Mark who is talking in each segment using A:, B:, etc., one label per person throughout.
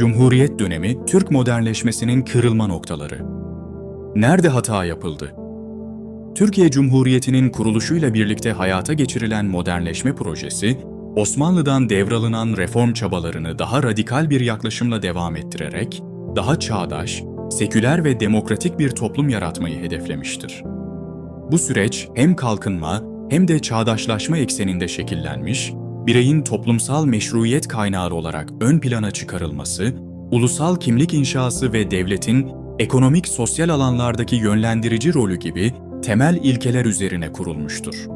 A: Cumhuriyet dönemi Türk modernleşmesinin kırılma noktaları. Nerede hata yapıldı? Türkiye Cumhuriyeti'nin kuruluşuyla birlikte hayata geçirilen modernleşme projesi, Osmanlı'dan devralınan reform çabalarını daha radikal bir yaklaşımla devam ettirerek, daha çağdaş, seküler ve demokratik bir toplum yaratmayı hedeflemiştir. Bu süreç hem kalkınma hem de çağdaşlaşma ekseninde şekillenmiş, bireyin toplumsal meşruiyet kaynağı olarak ön plana çıkarılması, ulusal kimlik inşası ve devletin ekonomik sosyal alanlardaki yönlendirici rolü gibi temel ilkeler üzerine kurulmuştur.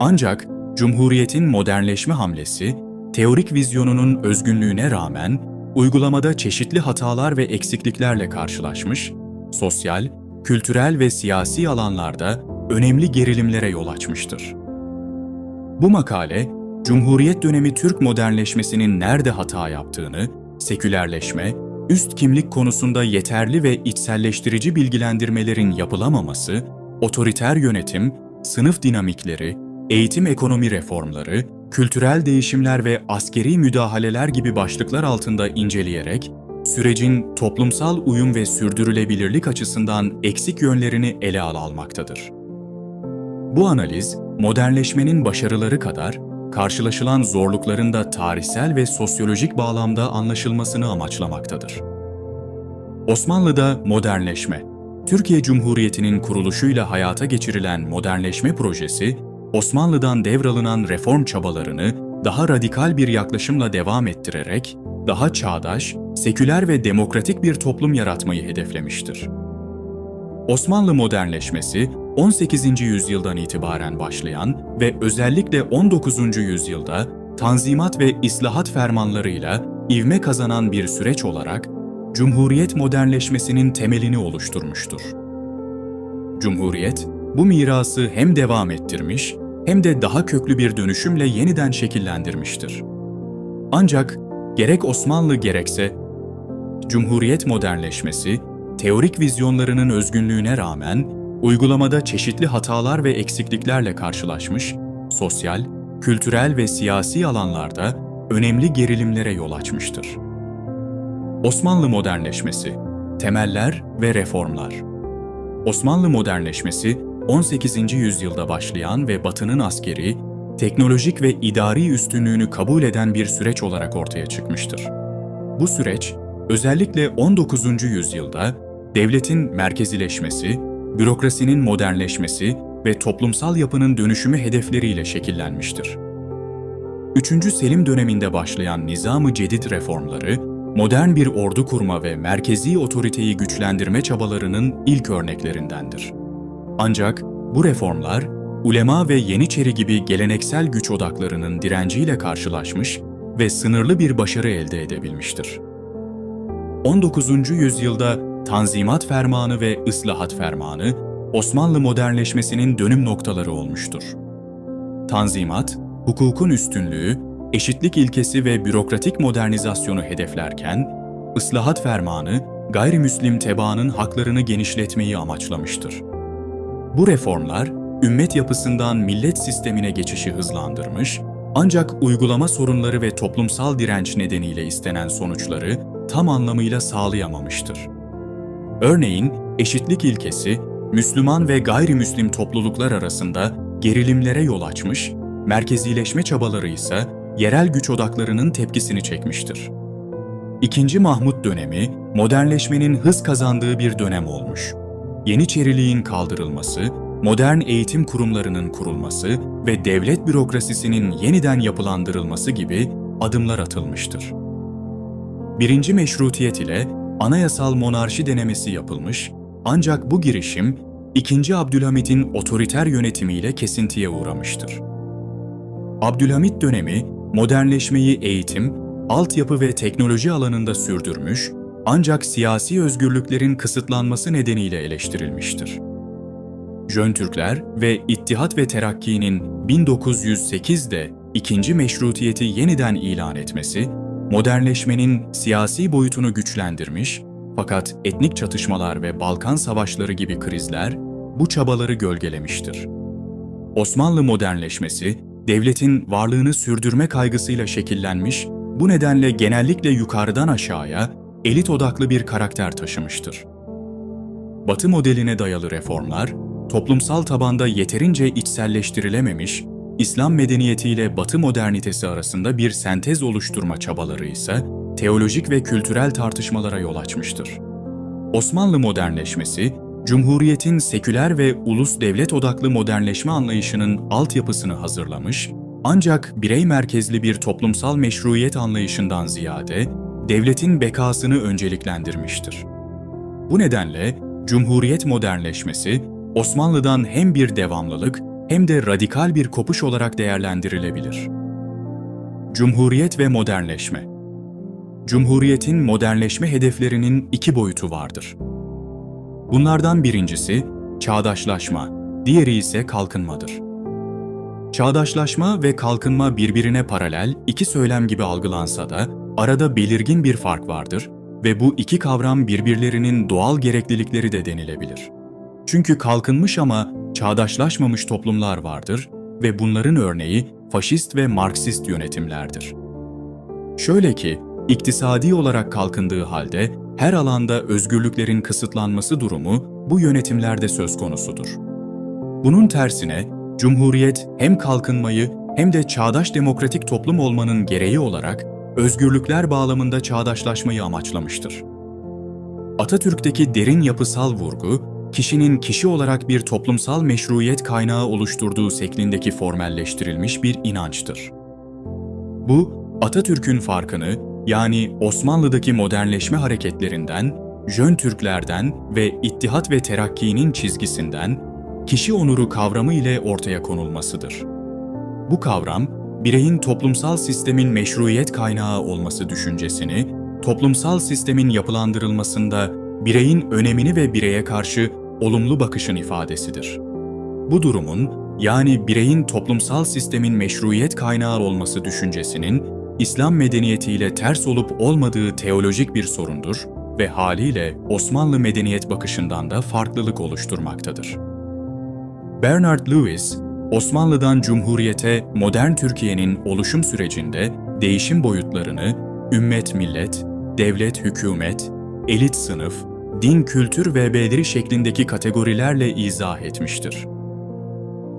A: Ancak Cumhuriyet'in modernleşme hamlesi, teorik vizyonunun özgünlüğüne rağmen uygulamada çeşitli hatalar ve eksikliklerle karşılaşmış, sosyal, kültürel ve siyasi alanlarda önemli gerilimlere yol açmıştır. Bu makale, Cumhuriyet dönemi Türk modernleşmesinin nerede hata yaptığını, sekülerleşme, üst kimlik konusunda yeterli ve içselleştirici bilgilendirmelerin yapılamaması, otoriter yönetim, sınıf dinamikleri, eğitim ekonomi reformları, kültürel değişimler ve askeri müdahaleler gibi başlıklar altında inceleyerek, sürecin toplumsal uyum ve sürdürülebilirlik açısından eksik yönlerini ele al almaktadır. Bu analiz, modernleşmenin başarıları kadar, karşılaşılan zorlukların da tarihsel ve sosyolojik bağlamda anlaşılmasını amaçlamaktadır. Osmanlı'da modernleşme, Türkiye Cumhuriyeti'nin kuruluşuyla hayata geçirilen modernleşme projesi, Osmanlı'dan devralınan reform çabalarını daha radikal bir yaklaşımla devam ettirerek, daha çağdaş, seküler ve demokratik bir toplum yaratmayı hedeflemiştir. Osmanlı modernleşmesi, 18. yüzyıldan itibaren başlayan ve özellikle 19. yüzyılda Tanzimat ve İslahat fermanlarıyla ivme kazanan bir süreç olarak Cumhuriyet modernleşmesinin temelini oluşturmuştur. Cumhuriyet, bu mirası hem devam ettirmiş hem de daha köklü bir dönüşümle yeniden şekillendirmiştir. Ancak gerek Osmanlı gerekse Cumhuriyet modernleşmesi, teorik vizyonlarının özgünlüğüne rağmen uygulamada çeşitli hatalar ve eksikliklerle karşılaşmış, sosyal, kültürel ve siyasi alanlarda önemli gerilimlere yol açmıştır. Osmanlı modernleşmesi, temeller ve reformlar. Osmanlı modernleşmesi 18. yüzyılda başlayan ve Batı'nın askeri, teknolojik ve idari üstünlüğünü kabul eden bir süreç olarak ortaya çıkmıştır. Bu süreç özellikle 19. yüzyılda devletin merkezileşmesi, bürokrasinin modernleşmesi ve toplumsal yapının dönüşümü hedefleriyle şekillenmiştir. 3. Selim döneminde başlayan Nizam-ı Cedid reformları, modern bir ordu kurma ve merkezi otoriteyi güçlendirme çabalarının ilk örneklerindendir. Ancak bu reformlar, ulema ve Yeniçeri gibi geleneksel güç odaklarının direnciyle karşılaşmış ve sınırlı bir başarı elde edebilmiştir. 19. yüzyılda Tanzimat Fermanı ve Islahat Fermanı, Osmanlı modernleşmesinin dönüm noktaları olmuştur. Tanzimat, hukukun üstünlüğü, eşitlik ilkesi ve bürokratik modernizasyonu hedeflerken, Islahat Fermanı, gayrimüslim tebaanın haklarını genişletmeyi amaçlamıştır. Bu reformlar, ümmet yapısından millet sistemine geçişi hızlandırmış, ancak uygulama sorunları ve toplumsal direnç nedeniyle istenen sonuçları tam anlamıyla sağlayamamıştır. Örneğin, eşitlik ilkesi, Müslüman ve gayrimüslim topluluklar arasında gerilimlere yol açmış, merkezileşme çabaları ise yerel güç odaklarının tepkisini çekmiştir. İkinci Mahmut dönemi, modernleşmenin hız kazandığı bir dönem olmuş. Yeniçeriliğin kaldırılması, modern eğitim kurumlarının kurulması ve devlet bürokrasisinin yeniden yapılandırılması gibi adımlar atılmıştır. Birinci meşrutiyet ile anayasal monarşi denemesi yapılmış ancak bu girişim 2. Abdülhamit'in otoriter yönetimiyle kesintiye uğramıştır. Abdülhamit dönemi modernleşmeyi eğitim, altyapı ve teknoloji alanında sürdürmüş ancak siyasi özgürlüklerin kısıtlanması nedeniyle eleştirilmiştir. Jön Türkler ve İttihat ve Terakki'nin 1908'de ikinci meşrutiyeti yeniden ilan etmesi, modernleşmenin siyasi boyutunu güçlendirmiş fakat etnik çatışmalar ve Balkan savaşları gibi krizler bu çabaları gölgelemiştir. Osmanlı modernleşmesi, devletin varlığını sürdürme kaygısıyla şekillenmiş, bu nedenle genellikle yukarıdan aşağıya elit odaklı bir karakter taşımıştır. Batı modeline dayalı reformlar, toplumsal tabanda yeterince içselleştirilememiş, İslam medeniyetiyle Batı modernitesi arasında bir sentez oluşturma çabaları ise teolojik ve kültürel tartışmalara yol açmıştır. Osmanlı modernleşmesi, Cumhuriyet'in seküler ve ulus devlet odaklı modernleşme anlayışının altyapısını hazırlamış, ancak birey merkezli bir toplumsal meşruiyet anlayışından ziyade devletin bekasını önceliklendirmiştir. Bu nedenle Cumhuriyet modernleşmesi Osmanlı'dan hem bir devamlılık hem de radikal bir kopuş olarak değerlendirilebilir. Cumhuriyet ve modernleşme Cumhuriyetin modernleşme hedeflerinin iki boyutu vardır. Bunlardan birincisi çağdaşlaşma, diğeri ise kalkınmadır. Çağdaşlaşma ve kalkınma birbirine paralel iki söylem gibi algılansa da arada belirgin bir fark vardır ve bu iki kavram birbirlerinin doğal gereklilikleri de denilebilir. Çünkü kalkınmış ama çağdaşlaşmamış toplumlar vardır ve bunların örneği faşist ve Marksist yönetimlerdir. Şöyle ki, iktisadi olarak kalkındığı halde her alanda özgürlüklerin kısıtlanması durumu bu yönetimlerde söz konusudur. Bunun tersine, Cumhuriyet hem kalkınmayı hem de çağdaş demokratik toplum olmanın gereği olarak özgürlükler bağlamında çağdaşlaşmayı amaçlamıştır. Atatürk'teki derin yapısal vurgu, kişinin kişi olarak bir toplumsal meşruiyet kaynağı oluşturduğu şeklindeki formelleştirilmiş bir inançtır. Bu, Atatürk'ün farkını, yani Osmanlı'daki modernleşme hareketlerinden, Jön Türklerden ve İttihat ve Terakki'nin çizgisinden, kişi onuru kavramı ile ortaya konulmasıdır. Bu kavram, bireyin toplumsal sistemin meşruiyet kaynağı olması düşüncesini, toplumsal sistemin yapılandırılmasında bireyin önemini ve bireye karşı olumlu bakışın ifadesidir. Bu durumun, yani bireyin toplumsal sistemin meşruiyet kaynağı olması düşüncesinin, İslam medeniyetiyle ters olup olmadığı teolojik bir sorundur ve haliyle Osmanlı medeniyet bakışından da farklılık oluşturmaktadır. Bernard Lewis, Osmanlı'dan Cumhuriyete modern Türkiye'nin oluşum sürecinde değişim boyutlarını ümmet millet, devlet hükümet, elit sınıf, din kültür ve beliri şeklindeki kategorilerle izah etmiştir.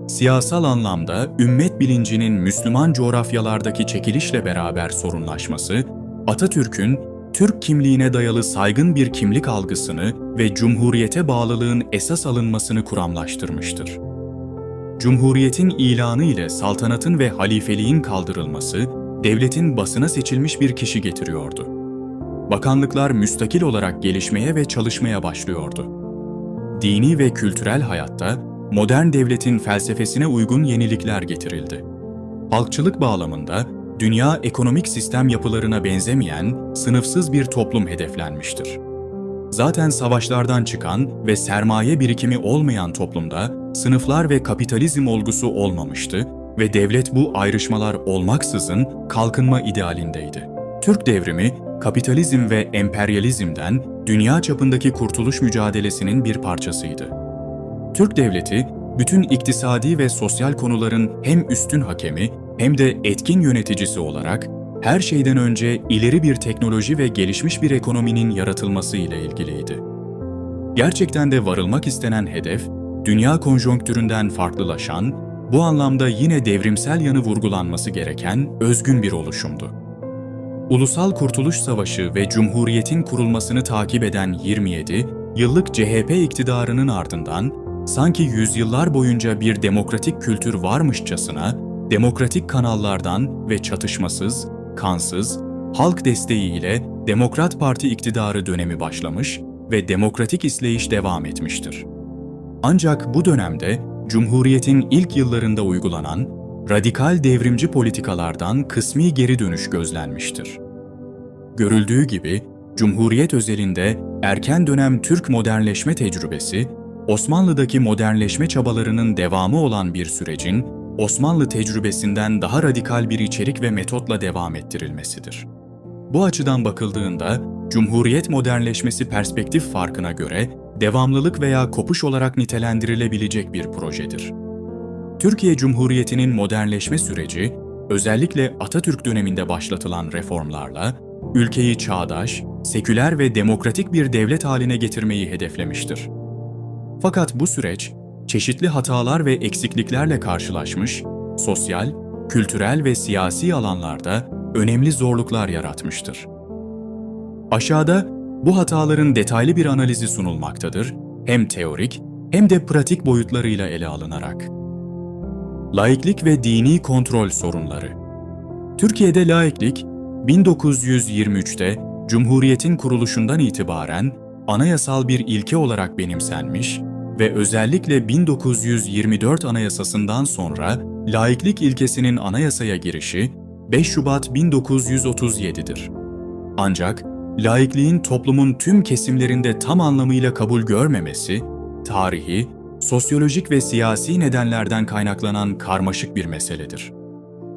A: Siyasal anlamda ümmet bilincinin Müslüman coğrafyalardaki çekilişle beraber sorunlaşması, Atatürk'ün Türk kimliğine dayalı saygın bir kimlik algısını ve cumhuriyete bağlılığın esas alınmasını kuramlaştırmıştır. Cumhuriyetin ilanı ile saltanatın ve halifeliğin kaldırılması, devletin basına seçilmiş bir kişi getiriyordu. Bakanlıklar müstakil olarak gelişmeye ve çalışmaya başlıyordu. Dini ve kültürel hayatta modern devletin felsefesine uygun yenilikler getirildi. Halkçılık bağlamında dünya ekonomik sistem yapılarına benzemeyen sınıfsız bir toplum hedeflenmiştir. Zaten savaşlardan çıkan ve sermaye birikimi olmayan toplumda sınıflar ve kapitalizm olgusu olmamıştı ve devlet bu ayrışmalar olmaksızın kalkınma idealindeydi. Türk devrimi, kapitalizm ve emperyalizmden dünya çapındaki kurtuluş mücadelesinin bir parçasıydı. Türk devleti, bütün iktisadi ve sosyal konuların hem üstün hakemi hem de etkin yöneticisi olarak her şeyden önce ileri bir teknoloji ve gelişmiş bir ekonominin yaratılması ile ilgiliydi. Gerçekten de varılmak istenen hedef, dünya konjonktüründen farklılaşan, bu anlamda yine devrimsel yanı vurgulanması gereken özgün bir oluşumdu. Ulusal Kurtuluş Savaşı ve Cumhuriyet'in kurulmasını takip eden 27 yıllık CHP iktidarının ardından sanki yüzyıllar boyunca bir demokratik kültür varmışçasına demokratik kanallardan ve çatışmasız, kansız, halk desteğiyle Demokrat Parti iktidarı dönemi başlamış ve demokratik işleyiş devam etmiştir. Ancak bu dönemde Cumhuriyet'in ilk yıllarında uygulanan radikal devrimci politikalardan kısmi geri dönüş gözlenmiştir. Görüldüğü gibi Cumhuriyet özelinde erken dönem Türk modernleşme tecrübesi, Osmanlı'daki modernleşme çabalarının devamı olan bir sürecin Osmanlı tecrübesinden daha radikal bir içerik ve metotla devam ettirilmesidir. Bu açıdan bakıldığında Cumhuriyet modernleşmesi perspektif farkına göre devamlılık veya kopuş olarak nitelendirilebilecek bir projedir. Türkiye Cumhuriyeti'nin modernleşme süreci, özellikle Atatürk döneminde başlatılan reformlarla ülkeyi çağdaş, seküler ve demokratik bir devlet haline getirmeyi hedeflemiştir. Fakat bu süreç, çeşitli hatalar ve eksikliklerle karşılaşmış, sosyal, kültürel ve siyasi alanlarda önemli zorluklar yaratmıştır. Aşağıda bu hataların detaylı bir analizi sunulmaktadır, hem teorik hem de pratik boyutlarıyla ele alınarak. Laiklik ve dini kontrol sorunları Türkiye'de laiklik, 1923'te Cumhuriyet'in kuruluşundan itibaren anayasal bir ilke olarak benimsenmiş ve özellikle 1924 Anayasası'ndan sonra laiklik ilkesinin anayasaya girişi 5 Şubat 1937'dir. Ancak laikliğin toplumun tüm kesimlerinde tam anlamıyla kabul görmemesi, tarihi, sosyolojik ve siyasi nedenlerden kaynaklanan karmaşık bir meseledir.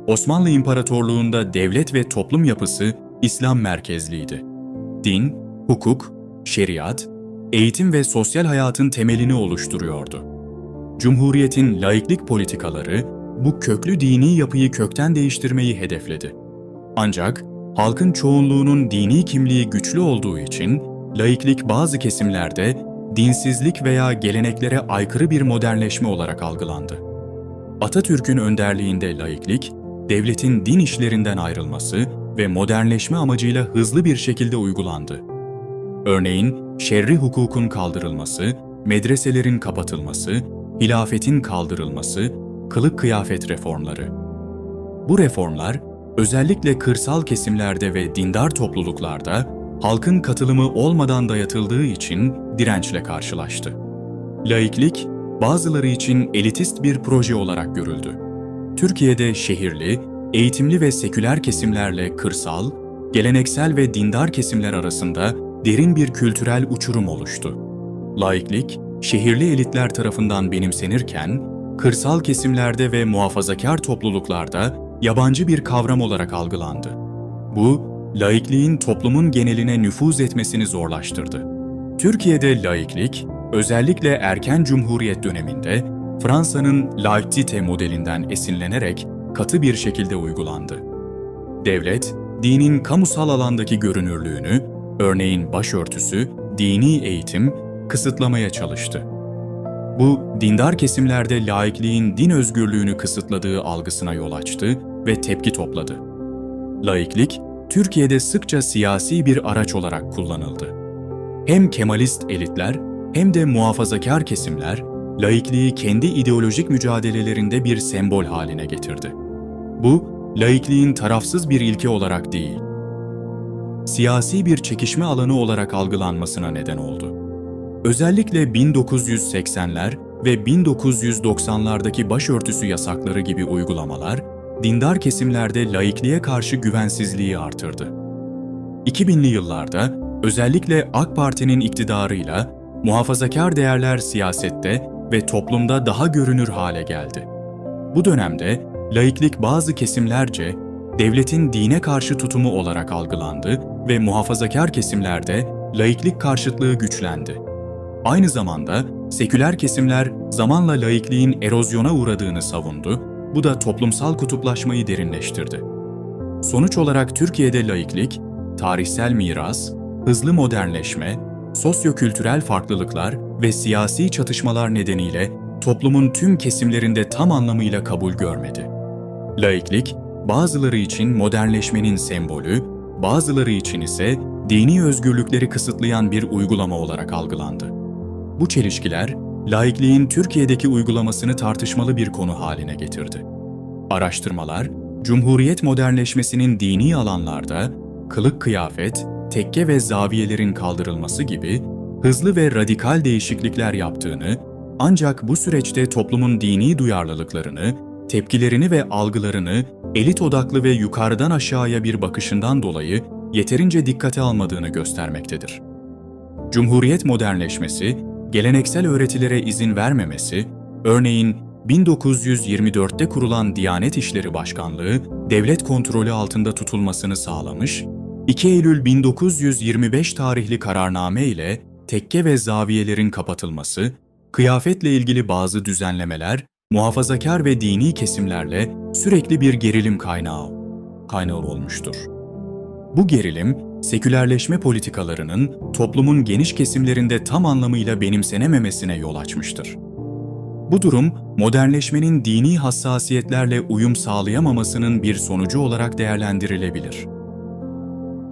A: Osmanlı İmparatorluğu'nda devlet ve toplum yapısı İslam merkezliydi. Din, hukuk, şeriat, eğitim ve sosyal hayatın temelini oluşturuyordu. Cumhuriyetin laiklik politikaları bu köklü dini yapıyı kökten değiştirmeyi hedefledi. Ancak halkın çoğunluğunun dini kimliği güçlü olduğu için laiklik bazı kesimlerde dinsizlik veya geleneklere aykırı bir modernleşme olarak algılandı. Atatürk'ün önderliğinde laiklik, devletin din işlerinden ayrılması ve modernleşme amacıyla hızlı bir şekilde uygulandı. Örneğin şerri hukukun kaldırılması, medreselerin kapatılması, hilafetin kaldırılması, kılık kıyafet reformları. Bu reformlar özellikle kırsal kesimlerde ve dindar topluluklarda halkın katılımı olmadan dayatıldığı için dirençle karşılaştı. Laiklik, bazıları için elitist bir proje olarak görüldü. Türkiye'de şehirli, eğitimli ve seküler kesimlerle kırsal, geleneksel ve dindar kesimler arasında derin bir kültürel uçurum oluştu. Laiklik, şehirli elitler tarafından benimsenirken, kırsal kesimlerde ve muhafazakar topluluklarda yabancı bir kavram olarak algılandı. Bu, laikliğin toplumun geneline nüfuz etmesini zorlaştırdı. Türkiye'de laiklik, özellikle erken cumhuriyet döneminde Fransa'nın laïcité modelinden esinlenerek katı bir şekilde uygulandı. Devlet, dinin kamusal alandaki görünürlüğünü, örneğin başörtüsü, dini eğitim, kısıtlamaya çalıştı. Bu, dindar kesimlerde laikliğin din özgürlüğünü kısıtladığı algısına yol açtı ve tepki topladı. Laiklik, Türkiye'de sıkça siyasi bir araç olarak kullanıldı. Hem Kemalist elitler hem de muhafazakar kesimler laikliği kendi ideolojik mücadelelerinde bir sembol haline getirdi. Bu, laikliğin tarafsız bir ilke olarak değil, siyasi bir çekişme alanı olarak algılanmasına neden oldu. Özellikle 1980'ler ve 1990'lardaki başörtüsü yasakları gibi uygulamalar, dindar kesimlerde laikliğe karşı güvensizliği artırdı. 2000'li yıllarda özellikle AK Parti'nin iktidarıyla muhafazakar değerler siyasette ve toplumda daha görünür hale geldi. Bu dönemde laiklik bazı kesimlerce devletin dine karşı tutumu olarak algılandı ve muhafazakar kesimlerde laiklik karşıtlığı güçlendi. Aynı zamanda seküler kesimler zamanla laikliğin erozyona uğradığını savundu, bu da toplumsal kutuplaşmayı derinleştirdi. Sonuç olarak Türkiye'de laiklik, tarihsel miras, hızlı modernleşme, sosyokültürel farklılıklar ve siyasi çatışmalar nedeniyle toplumun tüm kesimlerinde tam anlamıyla kabul görmedi. Laiklik, bazıları için modernleşmenin sembolü, bazıları için ise dini özgürlükleri kısıtlayan bir uygulama olarak algılandı. Bu çelişkiler, laikliğin Türkiye'deki uygulamasını tartışmalı bir konu haline getirdi. Araştırmalar, Cumhuriyet modernleşmesinin dini alanlarda kılık kıyafet, tekke ve zaviyelerin kaldırılması gibi hızlı ve radikal değişiklikler yaptığını, ancak bu süreçte toplumun dini duyarlılıklarını, tepkilerini ve algılarını elit odaklı ve yukarıdan aşağıya bir bakışından dolayı yeterince dikkate almadığını göstermektedir. Cumhuriyet modernleşmesi, geleneksel öğretilere izin vermemesi, örneğin 1924'te kurulan Diyanet İşleri Başkanlığı devlet kontrolü altında tutulmasını sağlamış 2 Eylül 1925 tarihli kararname ile tekke ve zaviyelerin kapatılması, kıyafetle ilgili bazı düzenlemeler, muhafazakar ve dini kesimlerle sürekli bir gerilim kaynağı, kaynağı olmuştur. Bu gerilim, sekülerleşme politikalarının toplumun geniş kesimlerinde tam anlamıyla benimsenememesine yol açmıştır. Bu durum, modernleşmenin dini hassasiyetlerle uyum sağlayamamasının bir sonucu olarak değerlendirilebilir.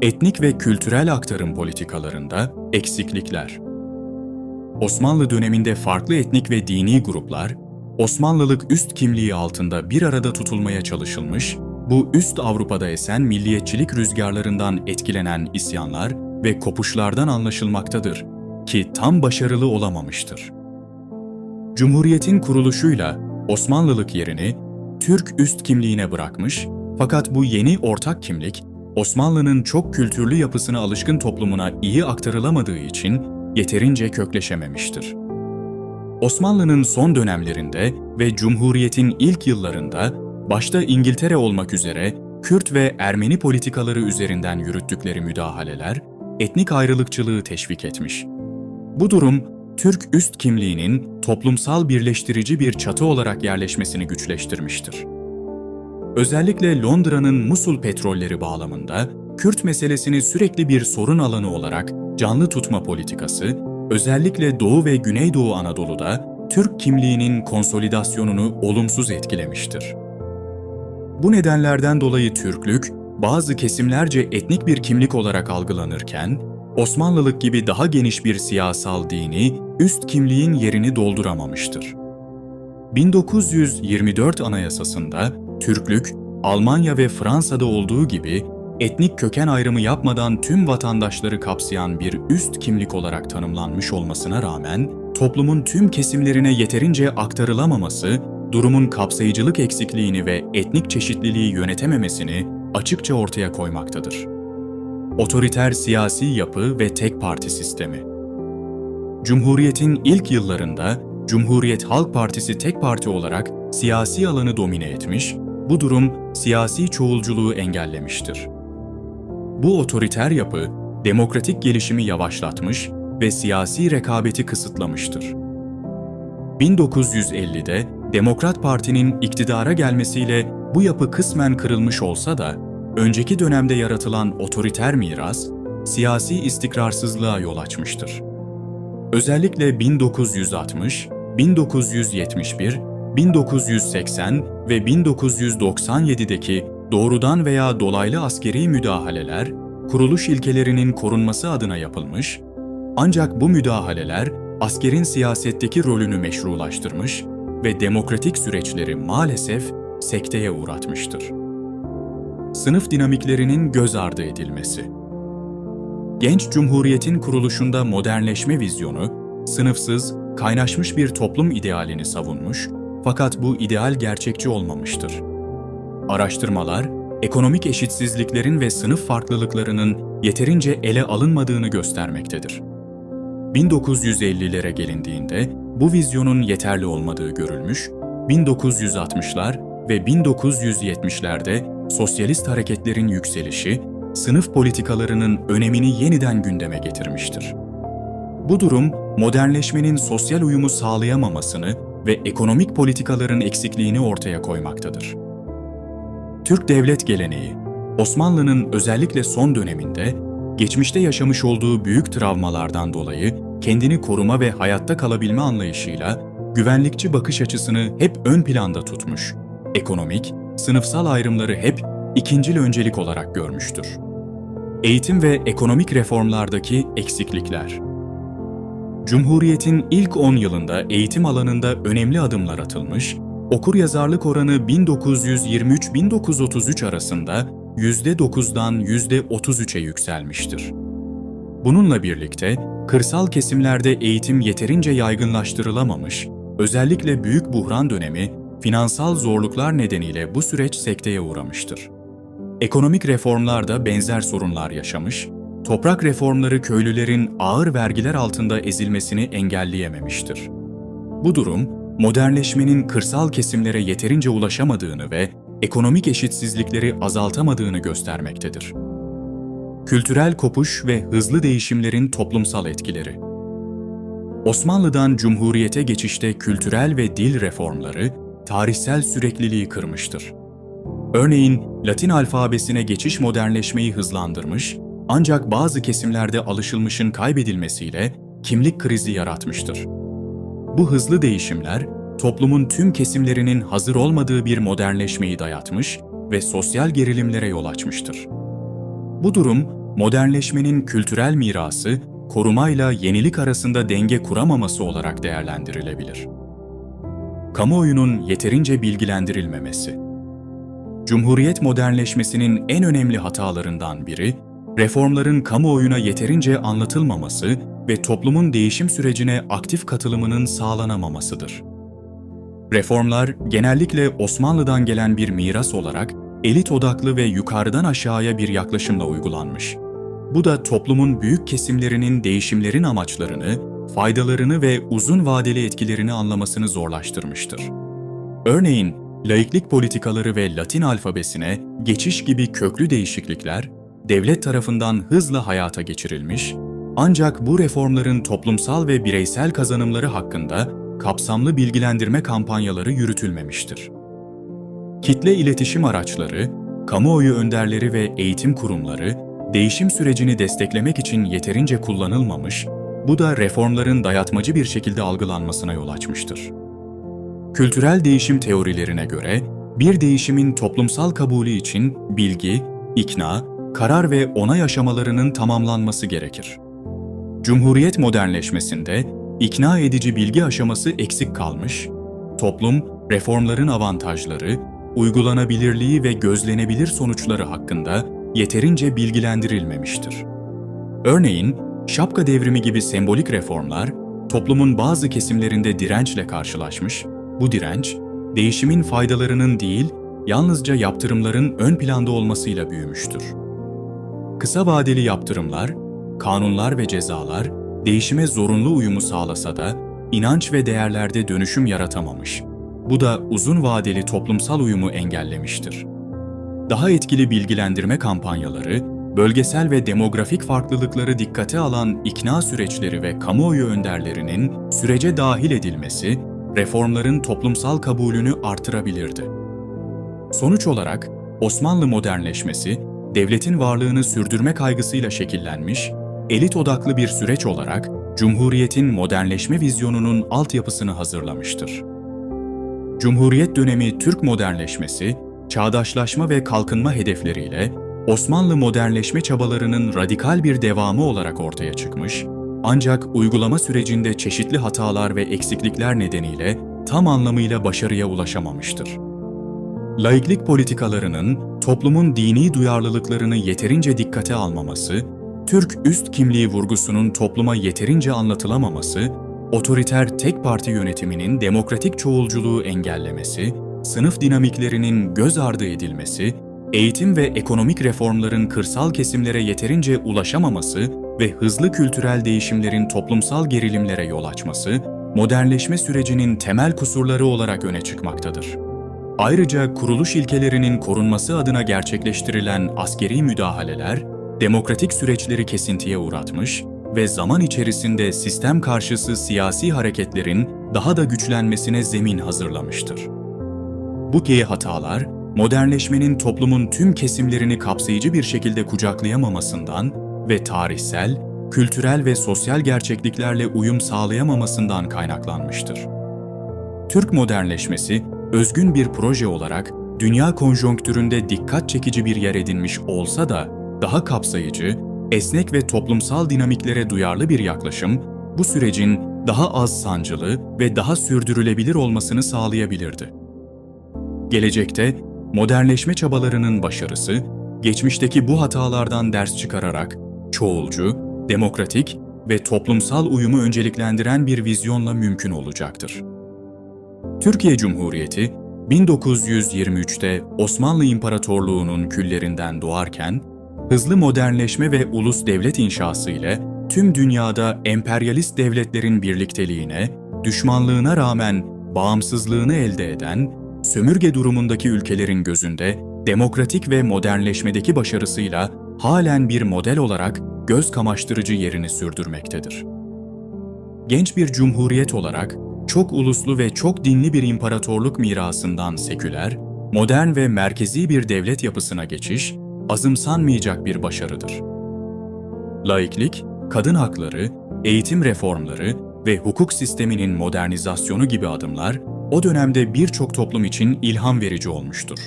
A: Etnik ve kültürel aktarım politikalarında eksiklikler. Osmanlı döneminde farklı etnik ve dini gruplar, Osmanlılık üst kimliği altında bir arada tutulmaya çalışılmış, bu üst Avrupa'da esen milliyetçilik rüzgarlarından etkilenen isyanlar ve kopuşlardan anlaşılmaktadır ki tam başarılı olamamıştır. Cumhuriyetin kuruluşuyla Osmanlılık yerini Türk üst kimliğine bırakmış fakat bu yeni ortak kimlik Osmanlı'nın çok kültürlü yapısına alışkın toplumuna iyi aktarılamadığı için yeterince kökleşememiştir. Osmanlı'nın son dönemlerinde ve Cumhuriyet'in ilk yıllarında başta İngiltere olmak üzere Kürt ve Ermeni politikaları üzerinden yürüttükleri müdahaleler etnik ayrılıkçılığı teşvik etmiş. Bu durum Türk üst kimliğinin toplumsal birleştirici bir çatı olarak yerleşmesini güçleştirmiştir. Özellikle Londra'nın Musul petrolleri bağlamında Kürt meselesini sürekli bir sorun alanı olarak canlı tutma politikası, özellikle Doğu ve Güneydoğu Anadolu'da Türk kimliğinin konsolidasyonunu olumsuz etkilemiştir. Bu nedenlerden dolayı Türklük, bazı kesimlerce etnik bir kimlik olarak algılanırken, Osmanlılık gibi daha geniş bir siyasal dini, üst kimliğin yerini dolduramamıştır. 1924 Anayasası'nda Türklük, Almanya ve Fransa'da olduğu gibi etnik köken ayrımı yapmadan tüm vatandaşları kapsayan bir üst kimlik olarak tanımlanmış olmasına rağmen, toplumun tüm kesimlerine yeterince aktarılamaması, durumun kapsayıcılık eksikliğini ve etnik çeşitliliği yönetememesini açıkça ortaya koymaktadır. Otoriter siyasi yapı ve tek parti sistemi Cumhuriyetin ilk yıllarında Cumhuriyet Halk Partisi tek parti olarak siyasi alanı domine etmiş, bu durum siyasi çoğulculuğu engellemiştir. Bu otoriter yapı, demokratik gelişimi yavaşlatmış ve siyasi rekabeti kısıtlamıştır. 1950'de Demokrat Parti'nin iktidara gelmesiyle bu yapı kısmen kırılmış olsa da, önceki dönemde yaratılan otoriter miras, siyasi istikrarsızlığa yol açmıştır. Özellikle 1960, 1971, 1980 ve 1997'deki doğrudan veya dolaylı askeri müdahaleler, kuruluş ilkelerinin korunması adına yapılmış, ancak bu müdahaleler askerin siyasetteki rolünü meşrulaştırmış ve demokratik süreçleri maalesef sekteye uğratmıştır. Sınıf dinamiklerinin göz ardı edilmesi Genç Cumhuriyet'in kuruluşunda modernleşme vizyonu, sınıfsız, kaynaşmış bir toplum idealini savunmuş fakat bu ideal gerçekçi olmamıştır. Araştırmalar, ekonomik eşitsizliklerin ve sınıf farklılıklarının yeterince ele alınmadığını göstermektedir. 1950'lere gelindiğinde bu vizyonun yeterli olmadığı görülmüş, 1960'lar ve 1970'lerde sosyalist hareketlerin yükselişi, sınıf politikalarının önemini yeniden gündeme getirmiştir. Bu durum, modernleşmenin sosyal uyumu sağlayamamasını ve ekonomik politikaların eksikliğini ortaya koymaktadır. Türk devlet geleneği, Osmanlı'nın özellikle son döneminde geçmişte yaşamış olduğu büyük travmalardan dolayı kendini koruma ve hayatta kalabilme anlayışıyla güvenlikçi bakış açısını hep ön planda tutmuş. Ekonomik, sınıfsal ayrımları hep ikincil öncelik olarak görmüştür. Eğitim ve ekonomik reformlardaki eksiklikler Cumhuriyet'in ilk 10 yılında eğitim alanında önemli adımlar atılmış, okur yazarlık oranı 1923-1933 arasında %9'dan %33'e yükselmiştir. Bununla birlikte kırsal kesimlerde eğitim yeterince yaygınlaştırılamamış, özellikle büyük buhran dönemi finansal zorluklar nedeniyle bu süreç sekteye uğramıştır. Ekonomik reformlar da benzer sorunlar yaşamış, toprak reformları köylülerin ağır vergiler altında ezilmesini engelleyememiştir. Bu durum, modernleşmenin kırsal kesimlere yeterince ulaşamadığını ve ekonomik eşitsizlikleri azaltamadığını göstermektedir. Kültürel kopuş ve hızlı değişimlerin toplumsal etkileri Osmanlı'dan Cumhuriyete geçişte kültürel ve dil reformları tarihsel sürekliliği kırmıştır. Örneğin Latin alfabesine geçiş modernleşmeyi hızlandırmış ancak bazı kesimlerde alışılmışın kaybedilmesiyle kimlik krizi yaratmıştır. Bu hızlı değişimler toplumun tüm kesimlerinin hazır olmadığı bir modernleşmeyi dayatmış ve sosyal gerilimlere yol açmıştır. Bu durum modernleşmenin kültürel mirası korumayla yenilik arasında denge kuramaması olarak değerlendirilebilir. Kamuoyunun yeterince bilgilendirilmemesi. Cumhuriyet modernleşmesinin en önemli hatalarından biri, reformların kamuoyuna yeterince anlatılmaması ve toplumun değişim sürecine aktif katılımının sağlanamamasıdır. Reformlar genellikle Osmanlı'dan gelen bir miras olarak elit odaklı ve yukarıdan aşağıya bir yaklaşımla uygulanmış. Bu da toplumun büyük kesimlerinin değişimlerin amaçlarını, faydalarını ve uzun vadeli etkilerini anlamasını zorlaştırmıştır. Örneğin, laiklik politikaları ve Latin alfabesine geçiş gibi köklü değişiklikler devlet tarafından hızla hayata geçirilmiş, ancak bu reformların toplumsal ve bireysel kazanımları hakkında kapsamlı bilgilendirme kampanyaları yürütülmemiştir. Kitle iletişim araçları, kamuoyu önderleri ve eğitim kurumları değişim sürecini desteklemek için yeterince kullanılmamış, bu da reformların dayatmacı bir şekilde algılanmasına yol açmıştır. Kültürel değişim teorilerine göre bir değişimin toplumsal kabulü için bilgi, ikna, karar ve onay aşamalarının tamamlanması gerekir. Cumhuriyet modernleşmesinde ikna edici bilgi aşaması eksik kalmış, toplum reformların avantajları, uygulanabilirliği ve gözlenebilir sonuçları hakkında yeterince bilgilendirilmemiştir. Örneğin, şapka devrimi gibi sembolik reformlar toplumun bazı kesimlerinde dirençle karşılaşmış, bu direnç, değişimin faydalarının değil, yalnızca yaptırımların ön planda olmasıyla büyümüştür. Kısa vadeli yaptırımlar, kanunlar ve cezalar değişime zorunlu uyumu sağlasa da inanç ve değerlerde dönüşüm yaratamamış. Bu da uzun vadeli toplumsal uyumu engellemiştir. Daha etkili bilgilendirme kampanyaları, bölgesel ve demografik farklılıkları dikkate alan ikna süreçleri ve kamuoyu önderlerinin sürece dahil edilmesi, reformların toplumsal kabulünü artırabilirdi. Sonuç olarak Osmanlı modernleşmesi, devletin varlığını sürdürme kaygısıyla şekillenmiş, elit odaklı bir süreç olarak Cumhuriyet'in modernleşme vizyonunun altyapısını hazırlamıştır. Cumhuriyet dönemi Türk modernleşmesi, çağdaşlaşma ve kalkınma hedefleriyle Osmanlı modernleşme çabalarının radikal bir devamı olarak ortaya çıkmış, ancak uygulama sürecinde çeşitli hatalar ve eksiklikler nedeniyle tam anlamıyla başarıya ulaşamamıştır. Laiklik politikalarının toplumun dini duyarlılıklarını yeterince dikkate almaması, Türk üst kimliği vurgusunun topluma yeterince anlatılamaması, otoriter tek parti yönetiminin demokratik çoğulculuğu engellemesi, sınıf dinamiklerinin göz ardı edilmesi, eğitim ve ekonomik reformların kırsal kesimlere yeterince ulaşamaması ve hızlı kültürel değişimlerin toplumsal gerilimlere yol açması, modernleşme sürecinin temel kusurları olarak öne çıkmaktadır. Ayrıca kuruluş ilkelerinin korunması adına gerçekleştirilen askeri müdahaleler, demokratik süreçleri kesintiye uğratmış ve zaman içerisinde sistem karşısı siyasi hareketlerin daha da güçlenmesine zemin hazırlamıştır. Bu gibi hatalar, modernleşmenin toplumun tüm kesimlerini kapsayıcı bir şekilde kucaklayamamasından ve tarihsel, kültürel ve sosyal gerçekliklerle uyum sağlayamamasından kaynaklanmıştır. Türk modernleşmesi, özgün bir proje olarak dünya konjonktüründe dikkat çekici bir yer edinmiş olsa da daha kapsayıcı, esnek ve toplumsal dinamiklere duyarlı bir yaklaşım bu sürecin daha az sancılı ve daha sürdürülebilir olmasını sağlayabilirdi. Gelecekte modernleşme çabalarının başarısı, geçmişteki bu hatalardan ders çıkararak çoğulcu, demokratik ve toplumsal uyumu önceliklendiren bir vizyonla mümkün olacaktır. Türkiye Cumhuriyeti 1923'te Osmanlı İmparatorluğu'nun küllerinden doğarken, hızlı modernleşme ve ulus devlet inşası ile tüm dünyada emperyalist devletlerin birlikteliğine, düşmanlığına rağmen bağımsızlığını elde eden, sömürge durumundaki ülkelerin gözünde demokratik ve modernleşmedeki başarısıyla halen bir model olarak göz kamaştırıcı yerini sürdürmektedir. Genç bir cumhuriyet olarak çok uluslu ve çok dinli bir imparatorluk mirasından seküler, modern ve merkezi bir devlet yapısına geçiş azımsanmayacak bir başarıdır. Laiklik, kadın hakları, eğitim reformları ve hukuk sisteminin modernizasyonu gibi adımlar o dönemde birçok toplum için ilham verici olmuştur.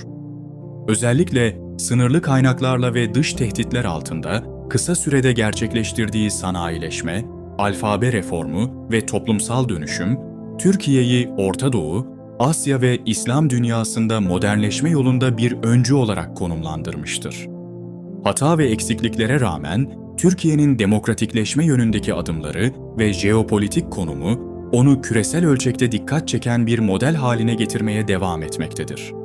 A: Özellikle sınırlı kaynaklarla ve dış tehditler altında kısa sürede gerçekleştirdiği sanayileşme, alfabe reformu ve toplumsal dönüşüm, Türkiye'yi Orta Doğu, Asya ve İslam dünyasında modernleşme yolunda bir öncü olarak konumlandırmıştır. Hata ve eksikliklere rağmen Türkiye'nin demokratikleşme yönündeki adımları ve jeopolitik konumu onu küresel ölçekte dikkat çeken bir model haline getirmeye devam etmektedir.